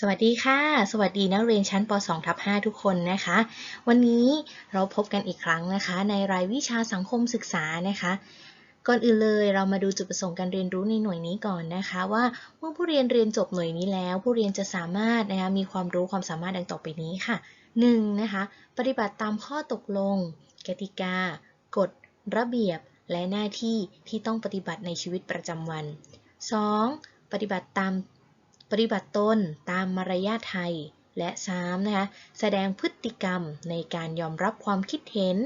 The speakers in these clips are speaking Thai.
สวัสดีค่ะ สวัสดีนักเรียนชั้นป .2 ทับ5ทุกคนนะคะ วันนี้เราพบกันอีกครั้งนะคะ ในรายวิชาสังคมศึกษานะคะ ก่อนอื่นเลยเรามาดูจุดประสงค์การเรียนรู้ในหน่วยนี้ก่อนนะคะ ว่าเมื่อผู้เรียนเรียนจบหน่วยนี้แล้ว ผู้เรียนจะสามารถนะคะมีความรู้ความสามารถดังต่อไปนี้ค่ะ 1. นะคะปฏิบัติตามข้อตกลง กติกา กฎ ระเบียบ และหน้าที่ที่ต้องปฏิบัติในชีวิตประจำวัน 2. ปฏิบัติตาม ปฏิบัติตนตามมารยาทไทย และ 3. นะคะแสดงพฤติกรรมในการยอมรับความคิดเห็น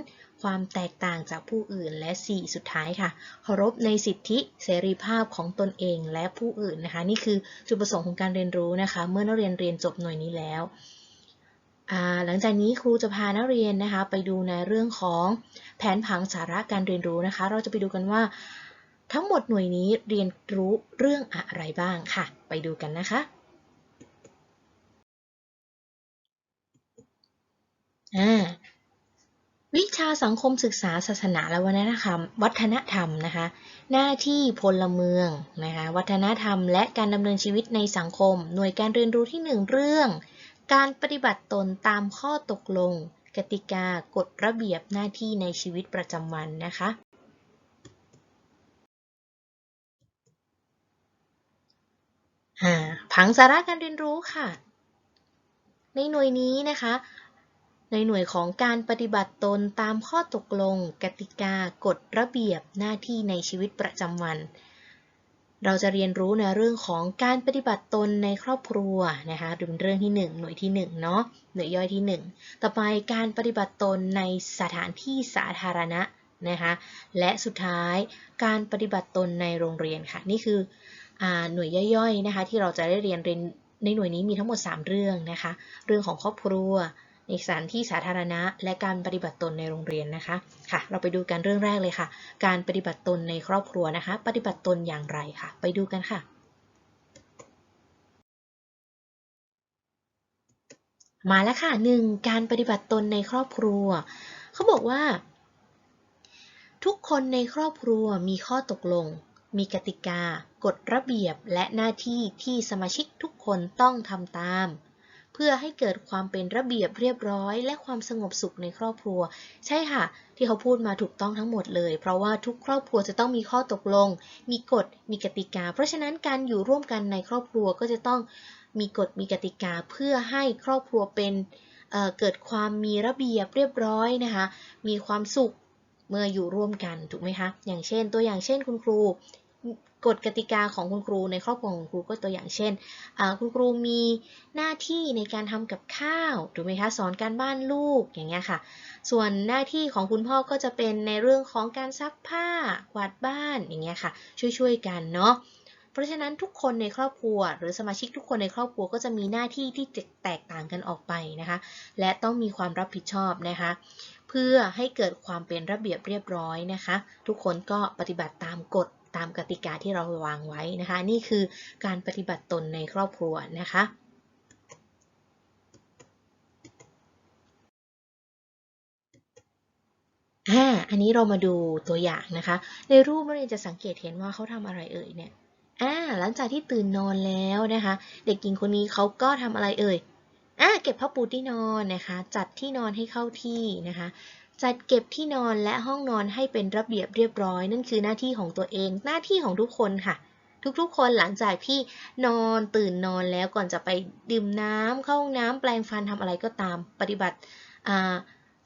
ความแตกต่างจากผู้อื่นและ 4 สุดท้ายค่ะเคารพในสิทธิเสรีภาพของตนเองและผู้อื่นนะคะ นี่คือจุดประสงค์ของการเรียนรู้นะคะ เมื่อนักเรียนเรียนจบหน่วยนี้แล้วหลังจากนี้ครูจะพานักเรียนนะคะไปดูในเรื่องของแผนผังสาระการเรียนรู้นะคะ เราจะไปดูกันว่า ทั้งหมดหน่วยนี้เรียนรู้เรื่องอะไรบ้างค่ะ ไปดูกันนะคะวิชาสังคมศึกษาศาสนาและวัฒนธรรม วัฒนธรรมนะคะ หน้าที่พลเมืองนะคะ วัฒนธรรม และการดำเนินชีวิตในสังคม หน่วยการเรียนรู้ที่ 1 เรื่อง การปฏิบัติตนตามข้อตกลง กติกากฎระเบียบหน้าที่ในชีวิตประจำวันนะคะ ผังสาระการเรียนรู้ค่ะ ในหน่วยนี้นะคะ ในหน่วยของการปฏิบัติตนตามข้อตกลง กติกากฎระเบียบหน้าที่ในชีวิตประจำวัน เราจะเรียนรู้ในเรื่องของการปฏิบัติตนในครอบครัวนะคะเป็นเรื่องที่ 1 หน่วยที่ 1 เนาะหน่วยย่อยที่ 1 ต่อไปการปฏิบัติตนในสถานที่สาธารณะนะคะและสุดท้ายการปฏิบัติตนในโรงเรียนค่ะ นี่คือ หน่วยย่อยๆนะคะที่เราจะได้เรียนเรียนในหน่วยนี้มีทั้งหมด 3 เรื่องนะคะ เรื่องของครอบครัว ในสถานที่สาธารณะ และการปฏิบัติตนในโรงเรียนนะคะ ค่ะ เราไปดูกันเรื่องแรกเลยค่ะ การปฏิบัติตนในครอบครัวนะคะ ปฏิบัติตนอย่างไรค่ะ ไปดูกันค่ะ มาแล้วค่ะหนึ่งการปฏิบัติตนในครอบครัว เขาบอกว่า ทุกคนในครอบครัวมีข้อตกลง มีกติกา กฎระเบียบและหน้าที่ที่สมาชิกทุกคนต้องทำตาม เพื่อให้เกิดความเป็นระเบียบเรียบร้อย และความสงบสุขในครอบครัว ใช่ค่ะ ที่เขาพูดมาถูกต้องทั้งหมดเลย เพราะว่าทุกครอบครัวจะต้องมีข้อตกลง มีกฎ มีกติกา เพราะฉะนั้นการอยู่ร่วมกันในครอบครัวก็จะต้องมีกฎมีกติกาเพื่อให้ครอบครัวเป็นเเกิดความมีระเบียบเรียบร้อยนะคะ มีความสุขเมื่ออยู่ร่วมกันถูกไหมคะ อย่างเช่นตัวอย่างเช่นคุณครู กฎกติกาของคุณครูในครอบครัวของครูก็ตัวอย่างเช่นคุณครูมีหน้าที่ในการทำกับข้าวถูกไหมคะสอนการบ้านลูกอย่างเงี้ยค่ะ ส่วนหน้าที่ของคุณพ่อก็จะเป็นในเรื่องของการซักผ้ากวาดบ้านอย่างเงี้ยค่ะ ช่วยๆกันเนาะเพราะฉะนั้นทุกคนในครอบครัว หรือสมาชิกทุกคนในครอบครัวก็จะมีหน้าที่ที่แตกต่างกันออกไปนะคะ และต้องมีความรับผิดชอบนะคะเพื่อให้เกิดความเป็นระเบียบเรียบร้อยนะคะ ทุกคนก็ปฏิบัติตามกฎ ตามกติกาที่เราวางไว้นะคะ นี่คือการปฏิบัติตนในครอบครัวนะคะอ่าอันนี้เรามาดูตัวอย่างนะคะ ในรูปนักเรียนจะสังเกตเห็นว่าเขาทำอะไรเอ่ยเนี่ยอ่าหลังจากที่ตื่นนอนแล้วนะคะ เด็กหญิงคนนี้เขาก็ทำอะไรเอ่ยอ่าเก็บผ้าปูที่นอนนะคะ จัดที่นอนให้เข้าที่นะคะ จัดเก็บที่นอนและห้องนอนให้เป็นระเบียบเรียบร้อย นั่นคือหน้าที่ของตัวเอง หน้าที่ของทุกคนค่ะ ทุกๆ คนหลังจากที่นอนตื่นนอนแล้วก่อนจะไปดื่มน้ำเข้าห้องน้ำแปลงฟันทำอะไรก็ตาม ปฏิบัติ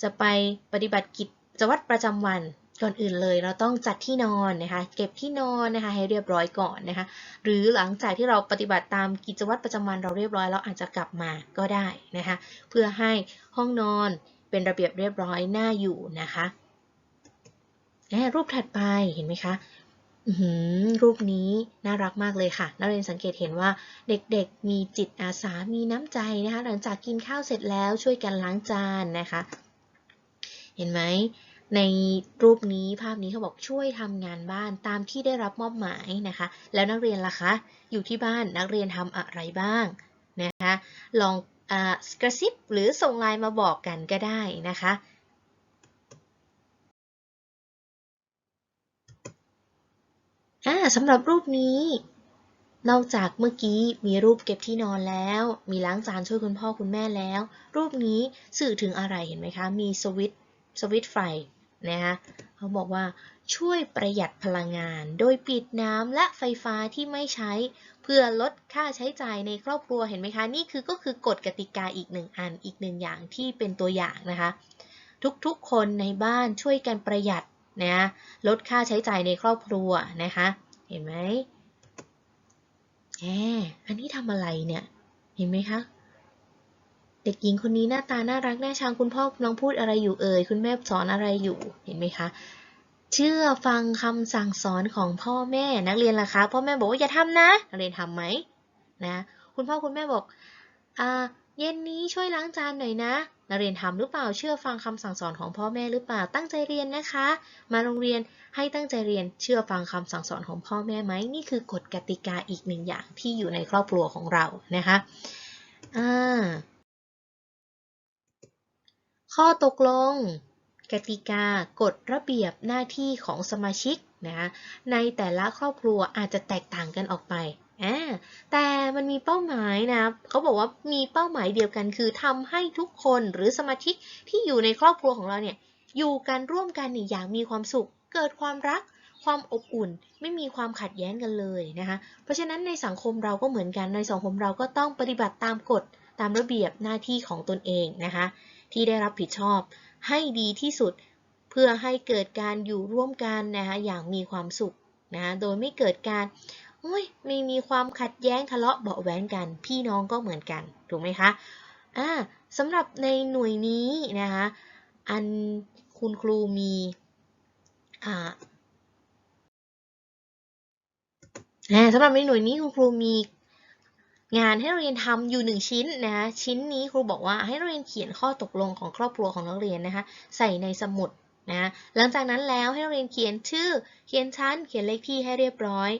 จะไปปฏิบัติกิจจวัตรประจำวันก่อนอื่นเลยเราต้องจัดที่นอนนะคะเก็บที่นอนนะคะให้เรียบร้อยก่อนนะคะหรือหลังจากที่เราปฏิบัติตามกิจวัตรประจำวันเราเรียบร้อยเราอาจจะกลับมาก็ได้นะคะเพื่อให้ห้องนอน เป็นระเบียบเรียบร้อยน่าอยู่นะคะรูปถัดไปเห็นไหมคะรูปนี้น่ารักมากเลยค่ะ นักเรียนสังเกตเห็นว่าเด็กๆ มีจิตอาสา มีน้ำใจนะคะ หลังจากกินข้าวเสร็จแล้วช่วยกันล้างจานนะคะ เห็นไหม ในรูปนี้ภาพนี้เขาบอกช่วยทำงานบ้านตามที่ได้รับมอบหมายนะคะ แล้วนักเรียนล่ะคะ อยู่ที่บ้านนักเรียนทำอะไรบ้างนะคะ ลอง กระซิบหรือส่งไลน์มาบอกกันก็ได้นะคะ สำหรับรูปนี้ นอกจากเมื่อกี้มีรูปเก็บที่นอนแล้ว มีล้างจานช่วยคุณพ่อคุณแม่แล้ว รูปนี้สื่อถึงอะไรเห็นไหมคะ มีสวิตช์สวิตช์ไฟ นะคะเขาบอกว่าช่วยประหยัดพลังงาน โดยปิดน้ำและไฟฟ้าที่ไม่ใช้ เพื่อลดค่าใช้จ่ายในครอบครัวเห็นไหมคะ นี่คือก็คือกฎกติกาอีกหนึ่งอันอีกหนึ่งอย่างที่เป็นตัวอย่างนะคะ ทุกๆคนในบ้านช่วยกันประหยัดนะลดค่าใช้จ่ายในครอบครัวนะคะ เห็นไหมแหมอันนี้ทำอะไรเนี่ย เห็นไหมคะ เด็กหญิงคนนี้หน้าตาน่ารักน่าชังคุณพ่อน้องพูดอะไรอยู่เอ่ยคุณแม่สอนอะไรอยู่เห็นไหมคะ เชื่อฟังคำสั่งสอนของพ่อแม่นักเรียนล่ะคะพ่อแม่บอกว่าอย่าทำนะนักเรียนทำไหมนะคุณพ่อคุณแม่บอกอ่าเย็นนี้ช่วยล้างจานหน่อยนะนักเรียนทำหรือเปล่าเชื่อฟังคำสั่งสอนของพ่อแม่หรือเปล่าตั้งใจเรียนนะคะ มาโรงเรียนให้ตั้งใจเรียนเชื่อฟังคำสั่งสอนของพ่อแม่ไหมนี่คือกฎกติกาอีกหนึ่งอย่างที่อยู่ในครอบครัวของเรานะคะอ่า ข้อตกลง กติกากฎระเบียบหน้าที่ของสมาชิกนะในแต่ละครอบครัวอาจจะแตกต่างกันออกไปแต่มันมีเป้าหมายนะเขาบอกว่ามีเป้าหมายเดียวกัน คือทำให้ทุกคนหรือสมาชิกที่อยู่ในครอบครัวของเราเนี่ยอยู่กันร่วมกันอย่างมีความสุข เกิดความรัก ความอบอุ่น ไม่มีความขัดแย้งกันเลยนะคะ เพราะฉะนั้นในสังคมเราก็เหมือนกันในสังคมเราก็ต้องปฏิบัติตามกฎตามระเบียบหน้าที่ของตนเองนะคะ ที่ได้รับผิดชอบ ให้ดีที่สุดเพื่อให้เกิดการอยู่ร่วมกันนะคะอย่างมีความสุขนะโดยไม่เกิดการโอ้ยไม่มีความขัดแย้งทะเลาะเบาะแว้งกัน พี่น้องก็เหมือนกันถูกไหมคะอ่าสำหรับในหน่วยนี้นะคะอันคุณครูมีอ่าสำหรับในหน่วยนี้คุณครูมี งานให้นักเรียนทำอยู่หนึ่งชิ้นนะคะชิ้นนี้ครูบอกว่าให้นักเรียนเขียนข้อตกลงของครอบครัวของนักเรียนนะคะใส่ในสมุดนะหลังจากนั้นแล้วให้นักเรียนเขียนชื่อ เขียนชั้น เขียนเลขที่ให้เรียบร้อย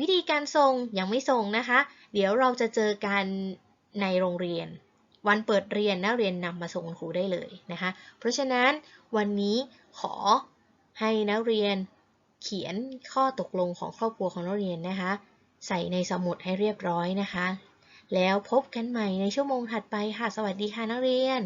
วิธีการส่งยังไม่ส่งนะคะ เดี๋ยวเราจะเจอกันในโรงเรียน วันเปิดเรียนนักเรียนนำมาส่งครูได้เลยนะคะเพราะฉะนั้นวันนี้ขอให้นักเรียนเขียนข้อตกลงของครอบครัวของนักเรียนนะคะ ใส่ในสมุดให้เรียบร้อยนะคะ แล้วพบกันใหม่ในชั่วโมงถัดไปค่ะ สวัสดีค่ะนักเรียน